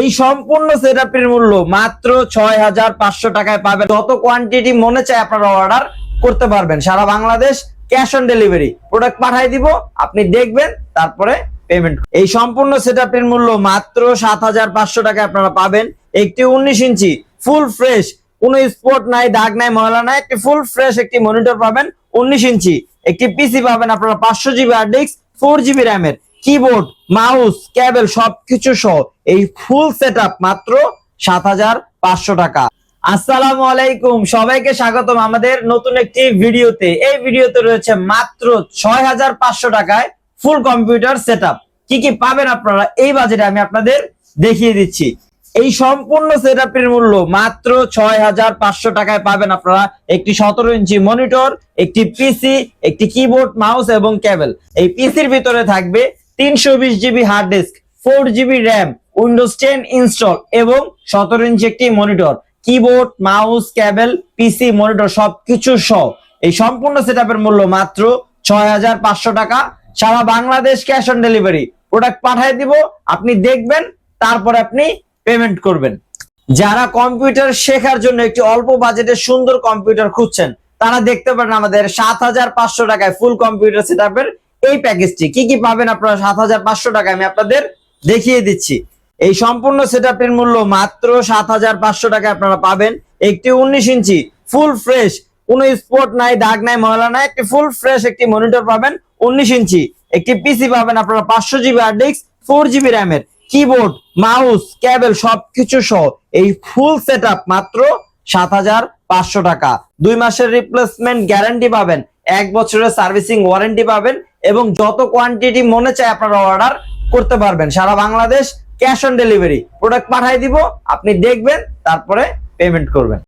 এই সম্পূর্ণ সেটআপটির মূল্য মাত্র ছয় হাজার পাঁচশো টাকায় পাবেন। যত কোয়ান্টিটি মনে চায় আপনারা অর্ডার করতে পারবেন। সারা Bangladesh cash on delivery product পাঠিয়ে দিব, আপনি দেখবেন, তারপরে পেমেন্ট এই সম্পূর্ণ সেটআপটির মূল্য মাত্র সাত হাজার পাঁচশো টাকায় আপনারা পাবেন। একটি উনিশ ইঞ্চি ফুল ফ্রেশ কোনো স্পট নাই, দাগ নাই, ময়লা নাই, একটি ফুল ফ্রেশ একটি মনিটর পাবেন উনিশ ইঞ্চি। একটি পিসি পাবেন আপনারা পাঁচশো GB hard disk four GB র্যামের কিবোর্ড মাউস ক্যাবেল সবকিছু সহ এই ফুল সেটআপ মাত্র সাত হাজার পাঁচশো টাকা। আসসালামু আলাইকুম, সবাইকে স্বাগতম আমাদের নতুন একটি ভিডিওতে। এই ভিডিওতে রয়েছে মাত্র ছয় হাজার পাঁচশো টাকায় ফুল কম্পিউটার সেটআপ কি কি পাবেন আপনারা এই বাজেটে আমি আপনাদের দেখিয়ে দিচ্ছি। এই সম্পূর্ণ সেটআপের মূল্য মাত্র ছয় হাজার পাঁচশো টাকায় পাবেন আপনারা একটি সতেরো ইঞ্চি মনিটর একটি পিসি একটি কিবোর্ড মাউস এবং কেবল এই পিসির ভিতরে থাকবে তিনশো বিশ GB hard disk four GB RAM Windows ten install এবং সতেরো ইঞ্চি একটি monitor keyboard mouse cable PC monitor সবকিছু সহ। এই সম্পূর্ণ সেটআপের মূল্য মাত্র ছয় হাজার পাঁচশো টাকা। সারা Bangladesh cash on delivery product পাঠিয়ে দিব, আপনি দেখবেন, তারপরে আপনি পেমেন্ট করবেন। যারা কম্পিউটার শেখার জন্য একটি অল্প বাজেটে সুন্দর কম্পিউটার খুঁজছেন, তারা দেখতে পারেন আমাদের সাত হাজার পাঁচশো টাকায় ফুল কম্পিউটার সেটআপের এই প্যাকেজটি কি কি পাবেন আপনারা? সাত হাজার পাঁচশো টাকায় আমি আপনাদের দেখিয়ে দিচ্ছি। এই সম্পূর্ণ সেটআপের মূল্য মাত্র সাত হাজার পাঁচশো টাকায় আপনারা পাবেন। একটি উনিশ ইঞ্চি ফুল ফ্রেশ কোনো স্পট নাই, দাগ নাই, ময়লা নাই, একটি ফুল ফ্রেশ একটি মনিটর পাবেন উনিশ ইঞ্চি। একটি পিসি পাবেন আপনারা পাঁচশো GB hard disk four GB র্যামের কিবোর্ড মাউস কেবল সবকিছু সহ এই ফুল সেটআপ মাত্র সাত হাজার পাঁচশো টাকা। দুই মাসের রিপ্লেসমেন্ট গ্যারান্টি পাবেন। এক বছরের সার্ভিসিং ওয়ারেন্টি পাবেন। এবং যত কোয়ান্টিটি মনে চায় আপনারা অর্ডার করতে পারবেন। সারা Bangladesh cash on delivery product পাঠিয়ে দিব, আপনি দেখবেন, তারপরে পেমেন্ট করবেন।